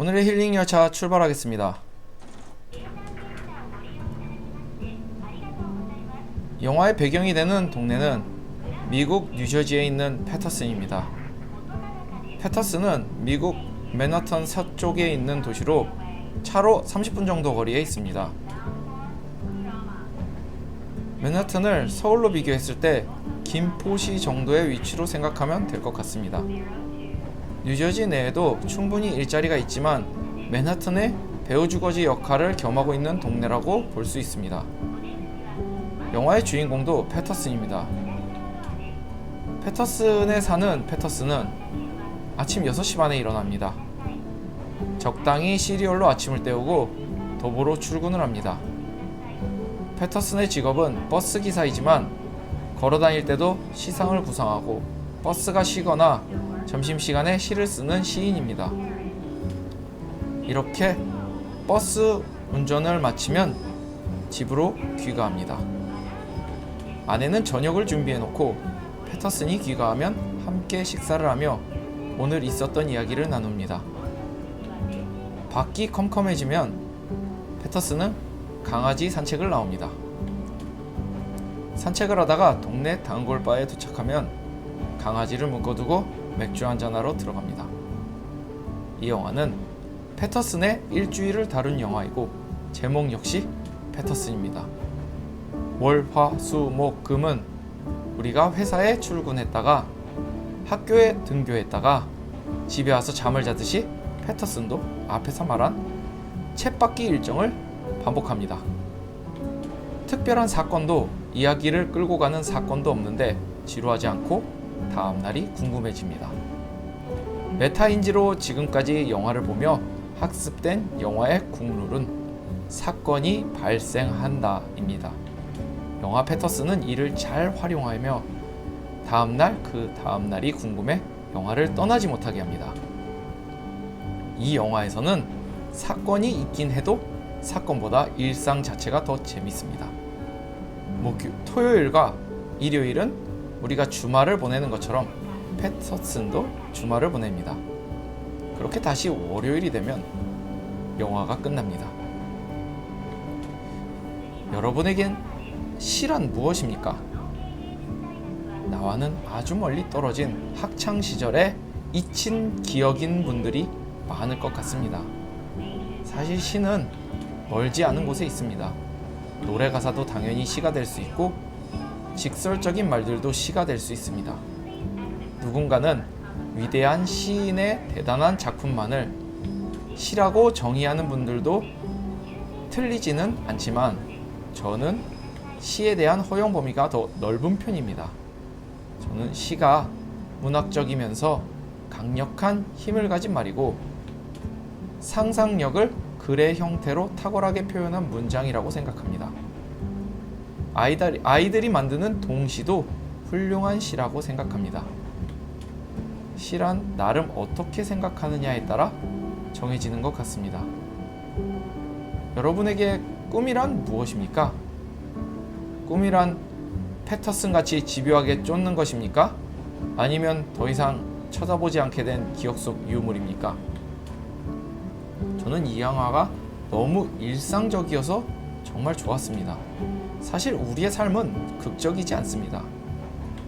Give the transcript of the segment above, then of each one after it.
오늘의 힐링 열차 출발하겠습니다. 영화의 배경이 되는 동네는 미국 뉴저지에 있는 패터슨입니다. 패터슨은 미국 맨하탄 서쪽에 있는 도시로 차로 30분 정도 거리에 있습니다. 맨하탄을 서울로 비교했을 때 김포시 정도의 위치로 생각하면 될 것 같습니다. 뉴저지 내에도 충분히 일자리가 있지만 맨하탄의 배우 주거지 역할을 겸하고 있는 동네라고 볼 수 있습니다. 영화의 주인공도 패터슨입니다. 패터슨에 사는 패터슨은 아침 6시 반에 일어납니다. 적당히 시리얼로 아침을 때우고 도보로 출근을 합니다. 패터슨의 직업은 버스 기사이지만 걸어 다닐 때도 시상을 구상하고 버스가 쉬거나 점심시간에 시를 쓰는 시인입니다. 이렇게 버스 운전을 마치면 집으로 귀가합니다. 아내는 저녁을 준비해 놓고 패터슨이 귀가하면 함께 식사를 하며 오늘 있었던 이야기를 나눕니다. 밖이 컴컴해지면 패터슨은 강아지 산책을 나옵니다. 산책을 하다가 동네 단골바에 도착하면 강아지를 묶어두고 맥주 한잔하러 들어갑니다. 이 영화는 패터슨의 일주일을 다룬 영화이고 제목 역시 패터슨입니다. 월, 화, 수, 목, 금은 우리가 회사에 출근했다가 학교에 등교했다가 집에 와서 잠을 자듯이 패터슨도 앞에서 말한 챗바퀴 일정을 반복합니다. 특별한 사건도 이야기를 끌고 가는 사건도 없는데 지루하지 않고 다음 날이 궁금해집니다. 메타인지로 지금까지 영화를 보며 학습된 영화의 국룰은 사건이 발생한다입니다. 영화 패터슨은 이를 잘 활용하며 다음 날 그 다음 날이 궁금해 영화를 떠나지 못하게 합니다. 이 영화에서는 사건이 있긴 해도 사건보다 일상 자체가 더 재밌습니다. 목요 토요일과 일요일은 우리가 주말을 보내는 것처럼 패터슨도 주말을 보냅니다. 그렇게 다시 월요일이 되면 영화가 끝납니다. 여러분에겐 시란 무엇입니까? 나와는 아주 멀리 떨어진 학창 시절에 잊힌 기억인 분들이 많을 것 같습니다. 사실 시는 멀지 않은 곳에 있습니다. 노래 가사도 당연히 시가 될 수 있고 직설적인 말들도 시가 될 수 있습니다. 누군가는 위대한 시인의 대단한 작품만을 시라고 정의하는 분들도 틀리지는 않지만 저는 시에 대한 허용 범위가 더 넓은 편입니다. 저는 시가 문학적이면서 강력한 힘을 가진 말이고 상상력을 글의 형태로 탁월하게 표현한 문장이라고 생각합니다. 아이들, 아이들이 만드는 동시도 훌륭한 시라고 생각합니다. 시란 나름 어떻게 생각하느냐에 따라 정해지는 것 같습니다. 여러분에게 꿈이란 무엇입니까? 꿈이란 패터슨 같이 집요하게 쫓는 것입니까? 아니면 더 이상 쳐다보지 않게 된 기억 속 유물입니까? 저는 이 영화가 너무 일상적이어서 정말 좋았습니다. 사실 우리의 삶은 극적이지 않습니다.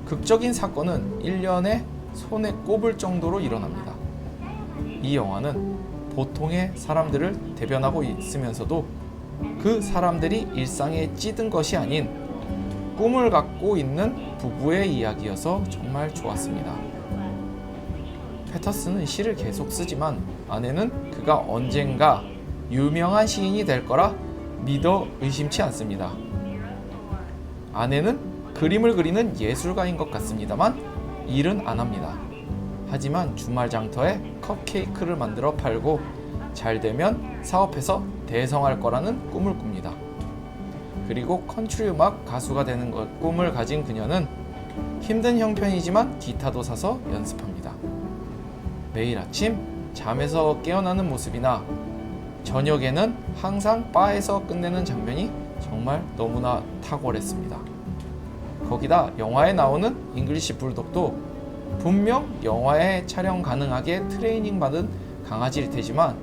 극적인 사건은 1년에 손에 꼽을 정도로 일어납니다. 이 영화는 보통의 사람들을 대변하고 있으면서도 그 사람들이 일상에 찌든 것이 아닌 꿈을 갖고 있는 부부의 이야기여서 정말 좋았습니다. 패터슨은 시를 계속 쓰지만 아내는 그가 언젠가 유명한 시인이 될 거라 믿어 의심치 않습니다. 아내는 그림을 그리는 예술가인 것 같습니다만 일은 안 합니다. 하지만 주말 장터에 컵케이크를 만들어 팔고 잘 되면 사업해서 대성할 거라는 꿈을 꿉니다. 그리고 컨트리 음악 가수가 되는 것 꿈을 가진 그녀는 힘든 형편이지만 기타도 사서 연습합니다. 매일 아침 잠에서 깨어나는 모습이나 저녁에는 항상 바에서 끝내는 장면이 정말 너무나 탁월했습니다. 거기다 영화에 나오는 잉글리시 불독도 분명 영화에 촬영 가능하게 트레이닝 받은 강아지일 테지만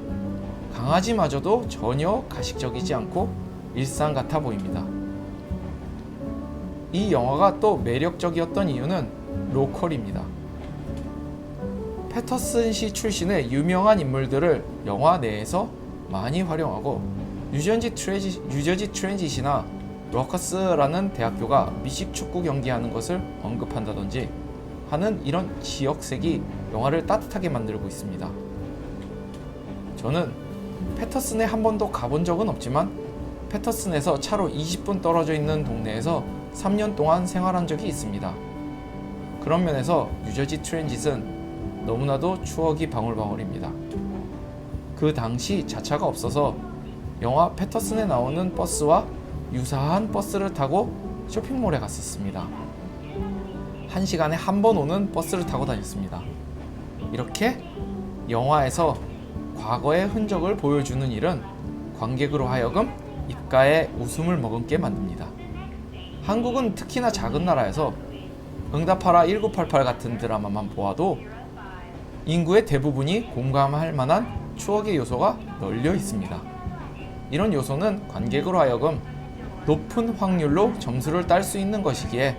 강아지마저도 전혀 가식적이지 않고 일상 같아 보입니다. 이 영화가 또 매력적이었던 이유는 로컬입니다. 패터슨 시 출신의 유명한 인물들을 영화 내에서 많이 활용하고 뉴저지 트레지, 뉴저지 트랜짓이나 러커스라는 대학교가 미식 축구 경기하는 것을 언급한다든지 하는 이런 지역색이 영화를 따뜻하게 만들고 있습니다. 저는 패터슨에 한 번도 가본 적은 없지만 패터슨에서 차로 20분 떨어져 있는 동네에서 3년 동안 생활한 적이 있습니다. 그런 면에서 뉴저지 트랜짓은 너무나도 추억이 방울방울입니다. 그 당시 자차가 없어서 영화 패터슨에 나오는 버스와 유사한 버스를 타고 쇼핑몰에 갔었습니다. 한 시간에 한 번 오는 버스를 타고 다녔습니다. 이렇게 영화에서 과거의 흔적을 보여주는 일은 관객으로 하여금 입가에 웃음을 머금게 만듭니다. 한국은 특히나 작은 나라에서 응답하라 1988 같은 드라마만 보아도 인구의 대부분이 공감할 만한 추억의 요소가 널려 있습니다. 이런 요소는 관객으로 하여금 높은 확률로 점수를 딸 수 있는 것이기에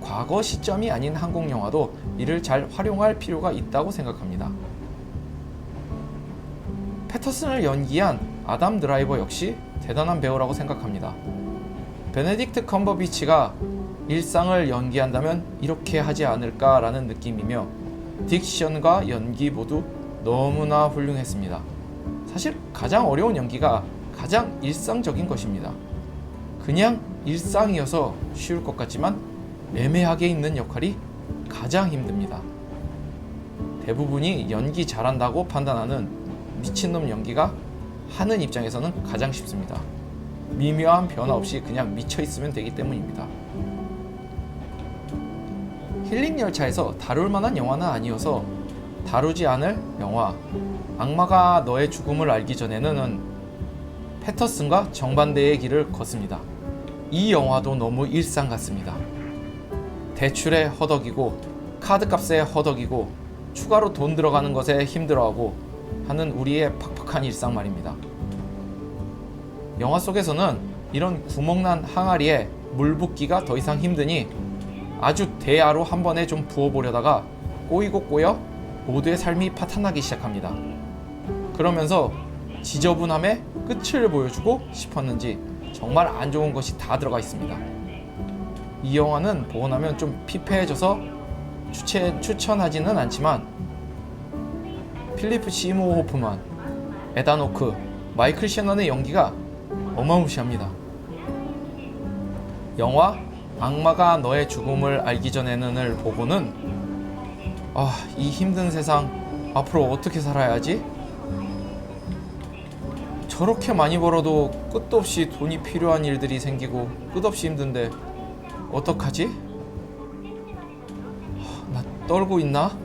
과거 시점이 아닌 한국 영화도 이를 잘 활용할 필요가 있다고 생각합니다. 패터슨을 연기한 아담 드라이버 역시 대단한 배우라고 생각합니다. 베네딕트 컴버비치가 일상을 연기한다면 이렇게 하지 않을까라는 느낌이며 딕션과 연기 모두 너무나 훌륭했습니다. 사실 가장 어려운 연기가 가장 일상적인 것입니다. 그냥 일상이어서 쉬울 것 같지만 애매하게 있는 역할이 가장 힘듭니다. 대부분이 연기 잘한다고 판단하는 미친놈 연기가 하는 입장에서는 가장 쉽습니다. 미묘한 변화 없이 그냥 미쳐 있으면 되기 때문입니다. 힐링 열차에서 다룰 만한 영화는 아니어서 다루지 않을 영화 악마가 너의 죽음을 알기 전에는 패터슨과 정반대의 길을 걷습니다. 이 영화도 너무 일상 같습니다. 대출에 허덕이고 카드값에 허덕이고 추가로 돈 들어가는 것에 힘들어하고 하는 우리의 팍팍한 일상 말입니다. 영화 속에서는 이런 구멍난 항아리에 물 붓기가 더 이상 힘드니 아주 대야로 한 번에 좀 부어보려다가 꼬이고 꼬여 모두의 삶이 파탄나기 시작합니다. 그러면서 지저분함의 끝을 보여주고 싶었는지 정말 안 좋은 것이 다 들어가 있습니다. 이 영화는 보고 나면 좀 피폐해져서 추천, 추천하지는 않지만 필리프 시모 호프만, 에단 호크, 마이클 셰넌의 연기가 어마무시합니다. 영화 악마가 너의 죽음을 알기 전에는을 보고는 아, 이 힘든 세상 앞으로 어떻게 살아야지? 저렇게 많이 벌어도 끝도 없이 돈이 필요한 일들이 생기고 끝없이 힘든데 어떡하지? 하, 나 떨고 있나?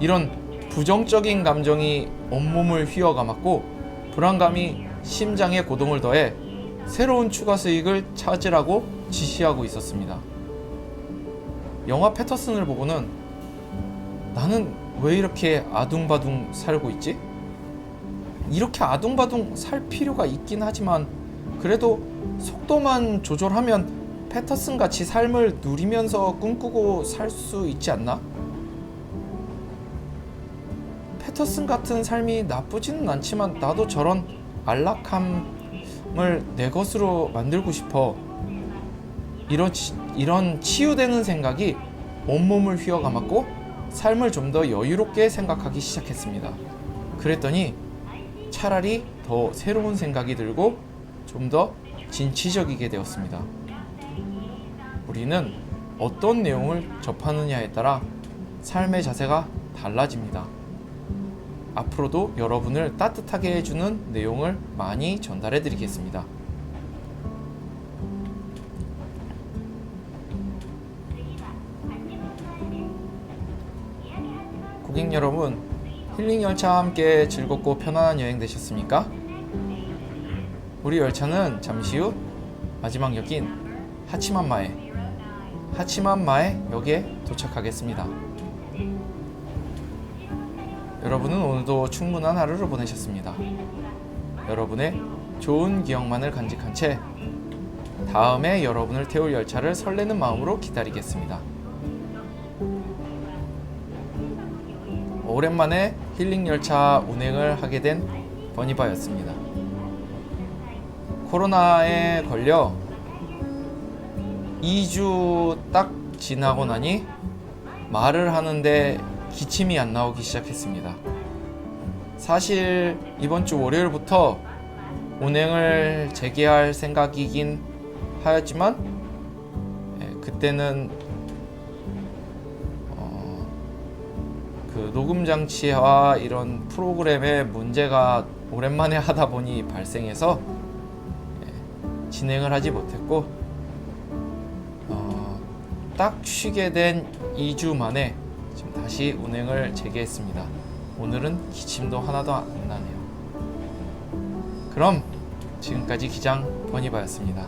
이런 부정적인 감정이 온몸을 휘어감았고 불안감이 심장에 고동을 더해 새로운 추가 수익을 찾으라고 지시하고 있었습니다. 영화 패터슨을 보고는 나는 왜 이렇게 아둥바둥 살고 있지? 이렇게 아둥바둥 살 필요가 있긴 하지만 그래도 속도만 조절하면 패터슨 같이 삶을 누리면서 꿈꾸고 살 수 있지 않나? 패터슨 같은 삶이 나쁘지는 않지만 나도 저런 안락함을 내 것으로 만들고 싶어. 이런 치, 이런 치유되는 생각이 온몸을 휘어감았고 삶을 좀 더 여유롭게 생각하기 시작했습니다. 그랬더니 차라리 더 새로운 생각이 들고 좀 더 진취적이게 되었습니다. 우리는 어떤 내용을 접하느냐에 따라 삶의 자세가 달라집니다. 앞으로도 여러분을 따뜻하게 해주는 내용을 많이 전달해 드리겠습니다. 고객 여러분, 힐링 열차와 함께 즐겁고 편안한 여행 되셨습니까? 우리 열차는 잠시 후 마지막 역인 하치만마에 하치만마에 역에 도착하겠습니다. 여러분은 오늘도 충분한 하루를 보내셨습니다. 여러분의 좋은 기억만을 간직한 채 다음에 여러분을 태울 열차를 설레는 마음으로 기다리겠습니다. 오랜만에 힐링 열차 운행을 하게 된 버니바였습니다. 코로나에 걸려 2주 딱 지나고 나니 말을 하는데 기침이 안 나오기 시작했습니다. 사실 이번 주 월요일부터 운행을 재개할 생각이긴 하였지만 예, 그때는 그 녹음 장치와 이런 프로그램에 문제가 오랜만에 하다 보니 발생해서 예, 진행을 하지 못했고 어, 딱 쉬게 된 2주 만에 지금 다시 운행을 재개했습니다. 오늘은 기침도 하나도 안 나네요. 그럼 지금까지 기장 버니바였습니다.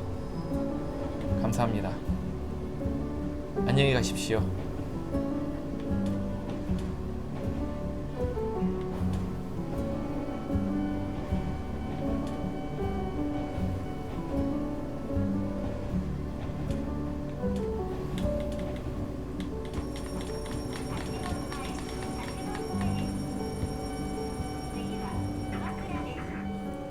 감사합니다. 안녕히 가십시오.